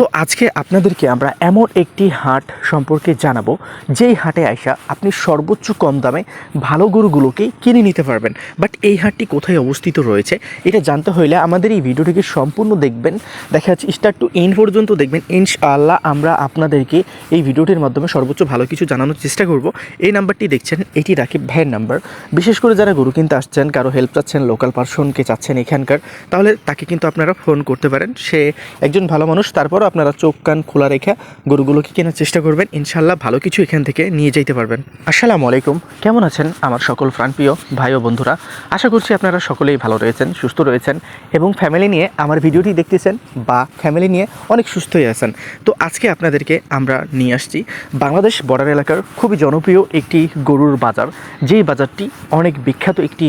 তো আজকে আপনাদেরকে আমরা এমন একটি হাট সম্পর্কে জানাব, যেই হাটে আইসা আপনি সর্বোচ্চ কম দামে ভালো গরুগুলোকে কিনে নিতে পারবেন। বাট এই হাটটি কোথায় অবস্থিত রয়েছে, এটা জানতে হইলে আমাদের এই ভিডিওটিকে সম্পূর্ণ দেখবেন। দেখা যাচ্ছে স্টার্ট টু এন্ড পর্যন্ত দেখবেন। ইনশাআল্লাহ আমরা আপনাদেরকে এই ভিডিওটির মাধ্যমে সর্বোচ্চ ভালো কিছু জানানোর চেষ্টা করব। এই নাম্বারটি দেখছেন, এটি রাকিব ভাইয়ের নাম্বার। বিশেষ করে যারা গরু কিনতে আসছেন, কারও হেল্প চাচ্ছেন লোকাল পার্সনকে চাচ্ছেন এখানকার, তাহলে তাকে কিন্তু আপনারা ফোন করতে পারেন। সে একজন ভালো মানুষ, তারপরও আপনারা চোখ, কান খোলা রেখে গরুগুলোকে কেনার চেষ্টা করবেন। ইনশাল্লাহ ভালো কিছু এখান থেকে নিয়ে যেতে পারবেন। আসসালামু আলাইকুম। কেমন আছেন আমার সকল প্রাণপ্রিয় ভাই ও বন্ধুরা? আশা করছি আপনারা সকলেই ভালো রয়েছেন, সুস্থ রয়েছেন এবং ফ্যামিলি নিয়ে আমার ভিডিওটি দেখতেছেন বা ফ্যামিলি নিয়ে অনেক সুস্থই আছেন। তো আজকে আপনাদেরকে আমরা নিয়ে আসছি বাংলাদেশ বর্ডার এলাকার খুবই জনপ্রিয় একটি গরুর বাজার। যেই বাজারটি অনেক বিখ্যাত একটি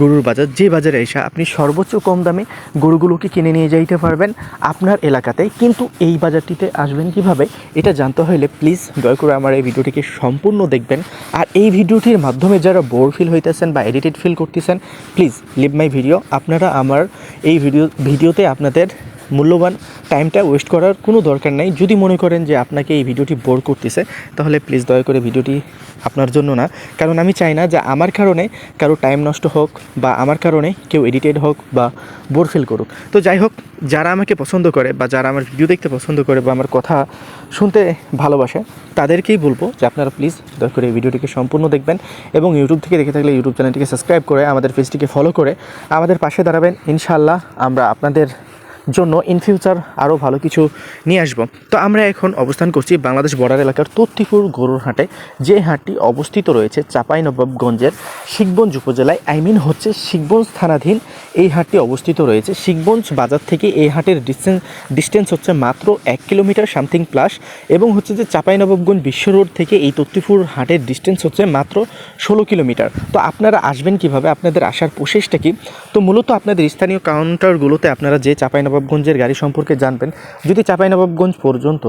গরুর বাজার। যে বাজারে এসে আপনি সর্বোচ্চ কম দামে গরুগুলোকে কিনে নিয়ে যাইতে পারবেন। আপনার এলাকাতে কিন্তু এই বাজারটিতে আসবেন কীভাবে, এটা জানতে হলে প্লিজ দয়া করে আমার এই ভিডিওটিকে সম্পূর্ণ দেখবেন। আর এই ভিডিওটির মাধ্যমে যারা বোর ফিল হইতেছেন বা এডিটেড ফিল করতেছেন প্লিজ লিভ মাই ভিডিও আপনারা আমার এই ভিডিও ভিডিওতে আপনাদের মূল্যবান টাইমটা ওয়েস্ট করার কোনো দরকার নাই। যদি মনে করেন যে আপনাকে এই ভিডিওটি বোর করতেছে, তাহলে প্লিজ দয়া করে ভিডিওটি আপনার জন্য না। কারণ আমি চাই না যে আমার কারণে কারও টাইম নষ্ট হোক বা আমার কারণে কেউ এডিটেড হোক বা বোর ফিল করুক। তো যাই হোক, যারা আমাকে পছন্দ করে বা যারা আমার ভিডিও দেখতে পছন্দ করে বা আমার কথা শুনতে ভালোবাসে, তাদেরকেই বলব যে আপনারা প্লিজ দয়া করে এই ভিডিওটিকে সম্পূর্ণ দেখবেন এবং ইউটিউব থেকে দেখে থাকলে ইউটিউব চ্যানেলটিকে সাবস্ক্রাইব করে, আমাদের পেজটিকে ফলো করে আমাদের পাশে দাঁড়াবেন। ইনশাআল্লাহ আমরা আপনাদের জন্য ইন ফিউচার আরও ভালো কিছু নিয়ে আসব। তো আমরা এখন অবস্থান করছি বাংলাদেশ বর্ডার এলাকার তত্তিপুর গরুর হাটে। যে হাটটি অবস্থিত রয়েছে চাঁপাইনবাবগঞ্জের শিখগঞ্জ উপজেলায় আই মিন হচ্ছে শিখগঞ্জ থানাধীন। এই হাটটি অবস্থিত রয়েছে। শিখগঞ্জ বাজার থেকে এই হাটের ডিস্টেন্স ডিস্টেন্স হচ্ছে মাত্র এক কিলোমিটার সামথিং প্লাস এবং হচ্ছে যে চাঁপাইনবাবগঞ্জ বিশ্ব রোড থেকে এই তত্তিপুর হাটের ডিস্টেন্স হচ্ছে মাত্র ষোলো কিলোমিটার। তো আপনারা আসবেন কীভাবে? আপনাদের আসার প্রসেসটা কি? তো মূলত আপনাদের স্থানীয় কাউন্টারগুলোতে আপনারা যে চাঁপাইনবাবগঞ্জের গাড়ি সম্পর্কে জানবেন। যদি চাঁপাইনবাবগঞ্জ পর্যন্ত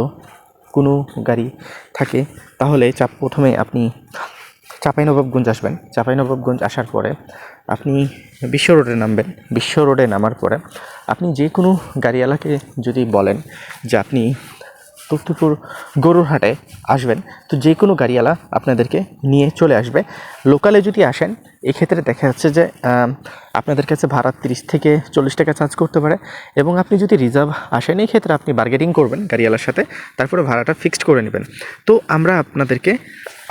কোনো গাড়ি থাকে, তাহলে চাপ প্রথমে আপনি চাঁপাইনবাবগঞ্জ আসবেন। চাঁপাইনবাবগঞ্জ আসার পরে আপনি বিশ্ব রোডে নামবেন। বিশ্ব রোডে নামার পরে আপনি যে কোনো গাড়িওয়ালাকে যদি বলেন যে আপনি তত্তিপুর গরুর হাটে আসবেন, তো যে কোনো গাড়িওয়ালা আপনাদেরকে নিয়ে চলে আসবে। লোকালে যদি আসেন, এক্ষেত্রে দেখা যাচ্ছে যে আপনাদের কাছে ভাড়া তিরিশ থেকে চল্লিশ টাকা চার্জ করতে পারে এবং আপনি যদি রিজার্ভ আসেন এই ক্ষেত্রে আপনি বার্গেটিং করবেন গাড়িওয়ালার সাথে, তারপরে ভাড়াটা ফিক্সড করে নেবেন। তো আমরা আপনাদেরকে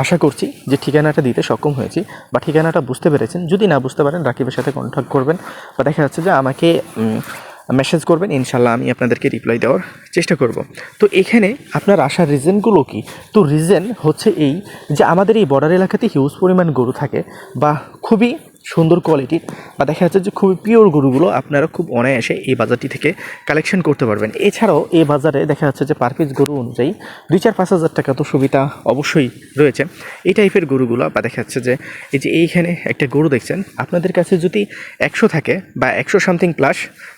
আশা করছি যে ঠিকানাটা দিতে সক্ষম হয়েছি বা ঠিকানাটা বুঝতে পেরেছেন। যদি না বুঝতে পারেন, রাকিবের সাথে কন্ট্যাক্ট করবেন বা দেখা যাচ্ছে যে আমাকে মেসেজ করবেন ইনশাল্লাহ আমি আপনাদেরকে রিপ্লাই দেওয়ার চেষ্টা করব। তো এখানে আপনার আসার রিজনগুলো কি? তো রিজন হচ্ছে এই যে আমাদের এই বর্ডার এলাকাতে হিউজ পরিমাণ গরু থাকে বা খুবই সুন্দর কোয়ালিটির বা দেখা যাচ্ছে যে খুবই পিওর গরুগুলো আপনারা খুব অনায়াসে এই বাজারটি থেকে কালেকশন করতে পারবেন। এছাড়াও এই বাজারে দেখা যাচ্ছে যে পার পিস গরু অনুযায়ী দুই চার পাঁচ হাজার টাকা তো সুবিধা অবশ্যই রয়েছে। এই টাইপের গরুগুলো বা দেখা যাচ্ছে যে এই যে এইখানে একটা গরু দেখছেন, আপনাদের কাছে যদি একশো থাকে বা একশো সামথিং প্লাস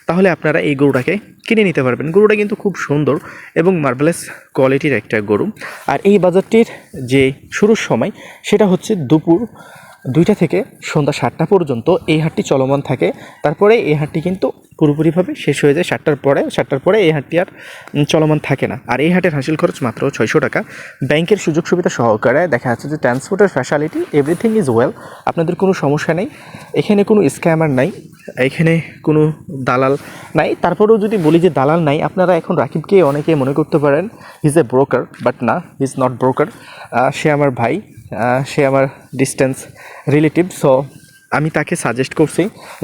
তাহলে আপনারা এই গরুটাকে কিনে নিতে পারবেন। গরুটা কিন্তু খুব সুন্দর এবং মার্বেলাস কোয়ালিটির একটা গরু। আর এই বাজারটির যে শুরুর সময়, সেটা হচ্ছে দুপুর দুইটা থেকে সন্ধ্যা সাতটা পর্যন্ত এই হাটটি চলমান থাকে। তারপরে এই হাটটি কিন্তু পুরোপুরিভাবে শেষ হয়ে যায় সাতটার পরে সাতটার পরে এই হাটটি আর চলমান থাকে না। আর এই হাটের হাসিল খরচ মাত্র ছয়শো টাকা। ব্যাংকের সুযোগ সুবিধা সহকারে দেখা যাচ্ছে যে ট্রান্সপোর্টের ফ্যাসিলিটি এভরিথিং ইজ ওয়েল আপনাদের কোনো সমস্যা নেই। এখানে কোনো স্ক্যামার নাই। এখানে কোনো দালাল নাই। তারপরেও যদি বলি যে দালাল নাই, আপনারা এখন রাকিবকে অনেকে মনে করতে পারেন হিজ এ ব্রোকার বাট না হি ইজ নট ব্রোকার সে আমার ভাই সে আমার ডিস্টেন্স রিলেটিভ সো আমি তাকে সাজেস্ট করছি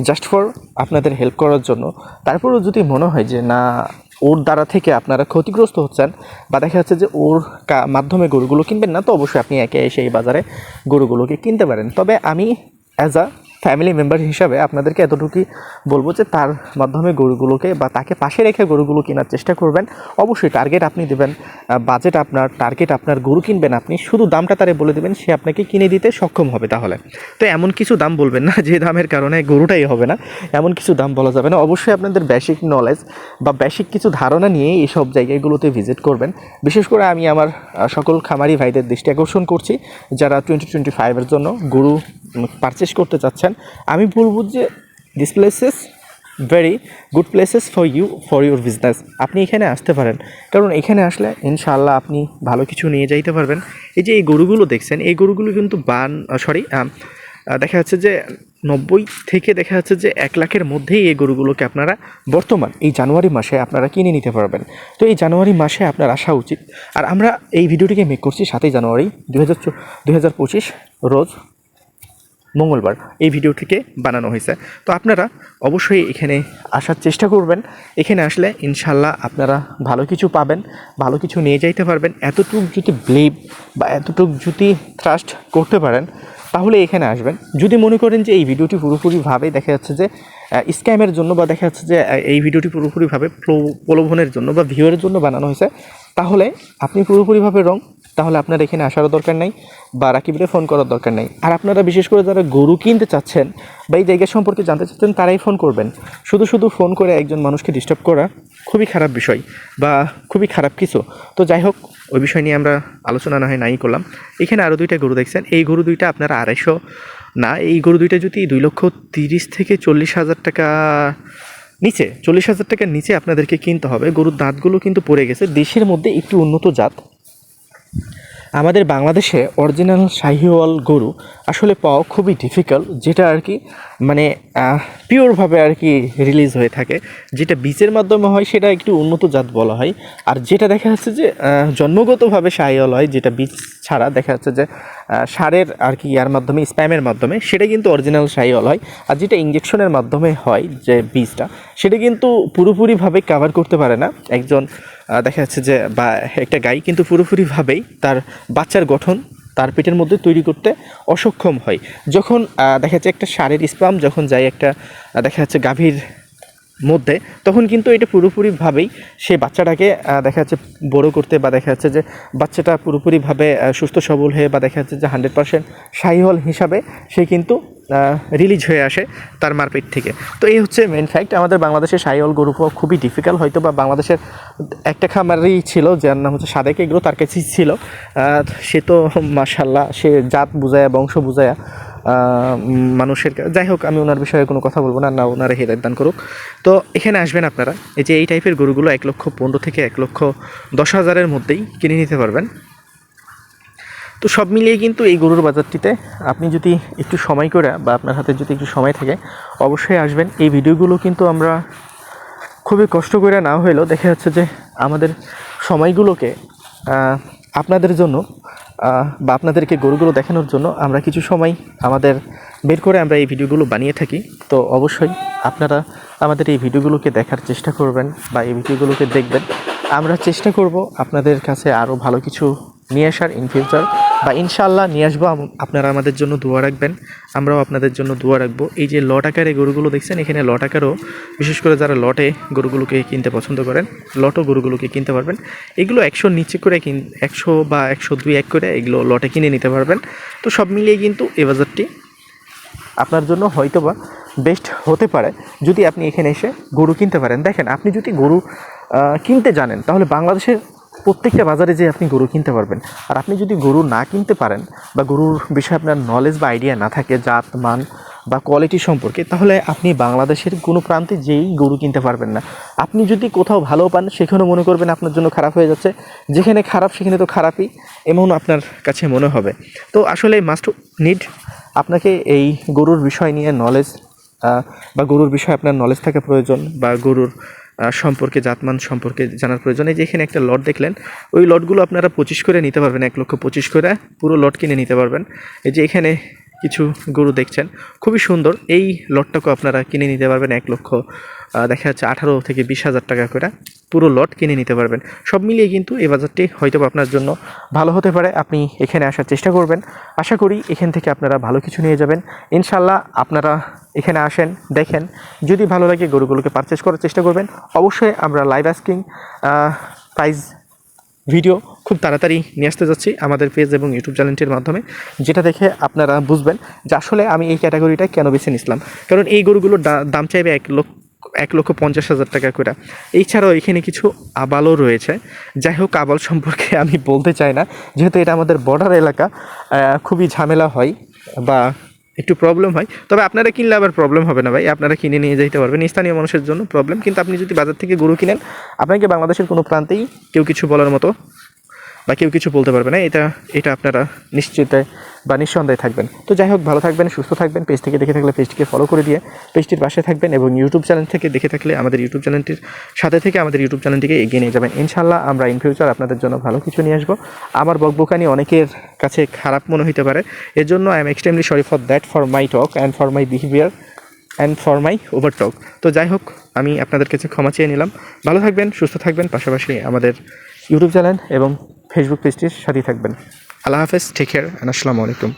জাস্ট ফর আপনাদের হেল্প করার জন্য। তারপরেও যদি মনে হয় যে, না, ওর দ্বারা থেকে আপনারা ক্ষতিগ্রস্ত হচ্ছেন বা দেখা যাচ্ছে যে, ওর মাধ্যমে গরুগুলো কিনবেন না, তো অবশ্যই আপনি একে এসে এই বাজারে গরুগুলোকে কিনতে পারেন। তবে আমি অ্যাজ আ ফ্যামিলি মেম্বার হিসাবে আপনাদেরকে এতটুকুই বলব যে তার মাধ্যমে গরুগুলোকে বা তাকে পাশে রেখে গরুগুলো কেনার চেষ্টা করবেন। অবশ্যই টার্গেট আপনি দেবেন বাজেট আপনার টার্গেট আপনার গরু কিনবেন আপনি, শুধু দামটা তারে বলে দেবেন, সে আপনাকে কিনে দিতে সক্ষম হবে তাহলে। তো এমন কিছু দাম বলবেন না, যে দামের কারণে গরুটাই হবে না, এমন কিছু দাম বলা যাবে না। অবশ্যই আপনাদের বেসিক নলেজ বা বেসিক কিছু ধারণা নিয়ে এইসব জায়গাগুলোতে ভিজিট করবেন। বিশেষ করে আমি আমার সকল খামারি ভাইদের দৃষ্টি আকর্ষণ করছি, যারা টোয়েন্টি টোয়েন্টি ফাইভের জন্য গরু পারচেস করতে চাচ্ছেন, আমি বলব যে this places very good places for you for your business আপনি এখানে আসতে পারেন। কারণ এখানে আসলে ইনশাআল্লাহ আপনি ভালো কিছু নিয়ে যাইতে পারবেন। এই যে এই গরুগুলো দেখছেন, এই গরুগুলো কিন্তু বান সরি দেখা যাচ্ছে যে নব্বই থেকে দেখা যাচ্ছে যে এক লাখের মধ্যেই এই গরুগুলোকে আপনারা বর্তমান, এই জানুয়ারি মাসে আপনারা কিনে নিতে পারবেন। তো এই জানুয়ারি মাসে আপনার আসা উচিত। আর আমরা এই ভিডিওটিকে মেক করছি সাতই জানুয়ারি দু হাজার রোজ। মঙ্গলবার এই ভিডিও থেকে বানানো হয়েছে। তো আপনারা অবশ্যই এখানে আসার চেষ্টা করবেন। এখানে আসলে ইনশাল্লাহ আপনারা ভালো কিছু পাবেন, ভালো কিছু নিয়ে যাইতে পারবেন। এতটুকু যদি ব্লিভ বা এতটুকু যদি ট্রাস্ট করতে পারেন, তাহলে এখানে আসবেন। যদি মনে করেন যে এই ভিডিওটি পুরোপুরিভাবে দেখা যাচ্ছে যে স্ক্যামের জন্য বা দেখা যাচ্ছে যে এই ভিডিওটি পুরোপুরিভাবে প্রলোভনের জন্য বা ভিউয়ের জন্য বানানো হয়েছে, তাহলে আপনি পুরোপুরিভাবে রং তাহলে আপনার এখানে আসারও দরকার নেই, বা রাকিবরে ফোন করার দরকার নেই। আর আপনারা বিশেষ করে যারা গরু কিনতে চাচ্ছেন, বা এই জায়গা সম্পর্কে জানতে চাচ্ছেন, তারাই ফোন করবেন। শুধু শুধু ফোন করে একজন মানুষকে ডিস্টার্ব করা খুবই খারাপ বিষয়, বা খুবই খারাপ কিছু। তো যাই হোক, ওই বিষয় নিয়ে আমরা আলোচনা না হয় নাই করলাম। এখানে আরও দুইটা গরু দেখছেন। এই গরু দুইটা আপনারা আড়াইশো না, এই গরু দুইটা যদি দুই লক্ষ তিরিশ থেকে চল্লিশ হাজার টাকা নিচে, চল্লিশ হাজার টাকার নিচে আপনাদেরকে কিনতে হবে। গরুর দাঁতগুলো কিন্তু পড়ে গেছে। দেশের মধ্যে একটু উন্নত জাত। আমাদের বাংলাদেশে অরিজিনাল শাহিওয়াল গরু আসলে পাওয়া খুবই ডিফিকাল্ট যেটা আর কি মানে পিওরভাবে আর কি রিলিজ হয়ে থাকে। যেটা বীজের মাধ্যমে হয়, সেটা একটু উন্নত জাত বলা হয়। আর যেটা দেখা যাচ্ছে যে জন্মগতভাবে শাহিওয়াল হয়, যেটা বীজ ছাড়া দেখা যাচ্ছে যে সারের আর কি ইয়ার মাধ্যমে, স্প্যামের মাধ্যমে সেটা কিন্তু অরিজিনাল শাহিওয়াল হয়। আর যেটা ইঞ্জেকশনের মাধ্যমে হয় যে বীজটা, সেটা কিন্তু পুরোপুরিভাবে কাভার করতে পারে না। একজন দেখা যাচ্ছে যে, বা একটা গাই কিন্তু পুরোপুরিভাবেই তার বাচ্চার গঠন তার পেটের মধ্যে তৈরি করতে অসক্ষম হয়। যখন দেখা যাচ্ছে একটা সারের স্পাম যখন যায় একটা দেখা যাচ্ছে গাভীর মধ্যে, তখন কিন্তু এটা পুরোপুরিভাবেই সে বাচ্চাটাকে দেখা যাচ্ছে বড় করতে বা দেখা যাচ্ছে যে বাচ্চাটা পুরোপুরিভাবে সুস্থ সবল হয়ে বা দেখা যাচ্ছে যে হান্ড্রেড পার্সেন্ট সাইহল হিসাবে সে কিন্তু রিলিজ হয়ে আসে তার মারপিট থেকে। তো এই হচ্ছে মেন ফ্যাক্ট আমাদের বাংলাদেশের সাইহল গরু পাওয়া খুবই ডিফিকাল্ট হয়তো বা বাংলাদেশের একটা খামারই ছিল, যার নাম হচ্ছে সাদেক এগুলো তার কাছেই ছিল। সে তো মাসাল্লাহ সে জাত বুঝায়া বংশ বুঝায়া মানুষের যাই হোক, আমি ওনার বিষয়ে কোনো কথা বলব না না ওনারা হেদায়ত দান করুক। তো এখানে আসবেন আপনারা, এই যে এই টাইপের গরুগুলো এক লক্ষ পনেরো থেকে এক লক্ষ দশ হাজারের মধ্যেই কিনে নিতে পারবেন। তো সব মিলিয়ে কিন্তু এই গরুর বাজারটিতে আপনি যদি একটু সময় করে বা আপনার হাতে যদি একটু সময় থাকে, অবশ্যই আসবেন। এই ভিডিওগুলো কিন্তু আমরা খুবই কষ্ট করে না হলেও দেখা যাচ্ছে যে আমাদের সময়গুলোকে আপনাদের জন্য বা আপনাদেরকে গরুগুলো দেখানোর জন্য আমরা কিছু সময় আমাদের বের করে আমরা এই ভিডিওগুলো বানিয়ে থাকি। তো অবশ্যই আপনারা আমাদের এই ভিডিওগুলোকে দেখার চেষ্টা করবেন বা এই ভিডিওগুলোকে দেখবেন। আমরা চেষ্টা করব আপনাদের কাছে আরও ভালো কিছু নিয়ে আসার ইন ফিউচার বা ইনশাল্লাহ নিয়ে আসব। আপনারা আমাদের জন্য দোয়া রাখবেন। আমরাও আপনাদের জন্য দোয়া রাখব। এই যে লট আকারে গরুগুলো দেখছেন, এখানে লট আকারও বিশেষ করে যারা লটে গরুগুলোকে কিনতে পছন্দ করেন, লটও গরুগুলোকে কিনতে পারবেন। এগুলো একশো নিচে করে কিন একশো বা একশো দুই এক করে এগুলো লটে কিনে নিতে পারবেন। তো সব মিলিয়ে কিন্তু এ বাজারটি আপনার জন্য হয়তো বা বেস্ট হতে পারে যদি আপনি এখানে এসে গরু কিনতে পারেন। দেখেন, আপনি যদি গরু কিনতে জানেন, তাহলে বাংলাদেশের প্রত্যেকটা বাজারে যে আপনি গরু কিনতে পারবেন, আর আপনি যদি গরু না কিনতে পারেন বা গরুর বিষয়ে আপনার নলেজ বা আইডিয়া না থাকে, জাত, মান বা কোয়ালিটি সম্পর্কে, তাহলে আপনি বাংলাদেশের কোনো প্রান্তে যেই গরু কিনতে পারবেন না। আপনি যদি কোথাও ভালো পান, সেখানেও মনে করবেন আপনার জন্য খারাপ হয়ে যাচ্ছে। যেখানে খারাপ, সেখানে তো খারাপই এমন আপনার কাছে মনে হবে। তো আসলে মাস্ট নিড আপনাকে এই গরুর বিষয় নিয়ে নলেজ বা গরুর বিষয়ে আপনার নলেজ থাকা প্রয়োজন, বা গরুর সম্পর্কে, জাতমান সম্পর্কে জানার প্রয়োজন। এই যে এখানে একটা লট দেখলেন, ওই লটগুলো আপনারা পঁচিশ করে নিতে পারবেন, এক লক্ষ পঁচিশ করে পুরো লট কিনে নিতে পারবেন। এই যে এখানে কিছু গরু দেখছেন। খুবই সুন্দর। এই লটটাকেও আপনারা কিনে নিতে পারবেন এক লক্ষ দেখা যাচ্ছে আঠারো থেকে বিশ হাজার টাকা করে পুরো লট কিনে নিতে পারবেন। সব মিলিয়ে কিন্তু এই বাজারটি হয়তো আপনার জন্য ভালো হতে পারে। আপনি এখানে আসার চেষ্টা করবেন। আশা করি এখান থেকে আপনারা ভালো কিছু নিয়ে যাবেন। ইনশাল্লাহ আপনারা এখানে আসেন, দেখেন। যদি ভালো লাগে গরুগুলোকে পারচেস করার চেষ্টা করবেন, অবশ্যই আমরা লাইভ আস্কিং প্রাইস ভিডিও খুব তাড়াতাড়ি নিয়ে আসতে যাচ্ছি আমাদের পেজ এবং ইউটিউব চ্যানেলটির মাধ্যমে, যেটা দেখে আপনারা বুঝবেন যে আসলে আমি এই ক্যাটাগরিটা কেন বেছে নিছিলাম। কারণ এই গরুগুলোর দাম চাইবে এক লক্ষ এক লক্ষ পঞ্চাশ হাজার টাকা করে। এছাড়াও এখানে কিছু আবালও রয়েছে। যাই হোক, আবাল সম্পর্কে আমি বলতে চাই না। যেহেতু এটা আমাদের বর্ডার এলাকা খুবই ঝামেলা হয় বা একটু প্রবলেম হয়। তবে আপনারা কিনলে আবার প্রবলেম হবে না ভাই। আপনারা কিনে নিয়ে যেতে পারবেন। স্থানীয় মানুষের জন্য প্রবলেম কিন্তু আপনি যদি বাজার থেকে গরু কিনেন, আপনাকে বাংলাদেশের কোনো প্রান্তেই কেউ কিছু বলার মতো বা কেউ কিছু বলতে পারবে না, এটা এটা আপনারা নিশ্চিত বা নিঃসন্দেহে থাকবেন। তো যাই হোক, ভালো থাকবেন, সুস্থ থাকবেন পেজ থেকে দেখে থাকলে পেজটিকে ফলো করে দিয়ে পেজটির পাশে থাকবেন এবং ইউটিউব চ্যানেল থেকে দেখে থাকলে আমাদের ইউটিউব চ্যানেলটির সাথে থেকে আমাদের ইউটিউব চ্যানেলটিকে এগিয়ে নিয়ে যাবেন। ইনশাল্লাহ আমরা ইন ফিউচার আপনাদের জন্য ভালো কিছু নিয়ে আসব। আমার বকবকানি অনেকের কাছে খারাপ মনে হতে পারে। এর জন্য I am extremely sorry for that for my talk and for my behaviour and for my over talk তো যাই হোক, আমি আপনাদের কাছে ক্ষমা চেয়ে নিলাম। ভালো থাকবেন, সুস্থ থাকবেন, পাশাপাশি আমাদের ইউটিউব চ্যানেল এবং ফেসবুক পেজটির সাথেই থাকবেন। আল্লাহ হাফেজ টেক কেয়ার আসসালামু আলাইকুম।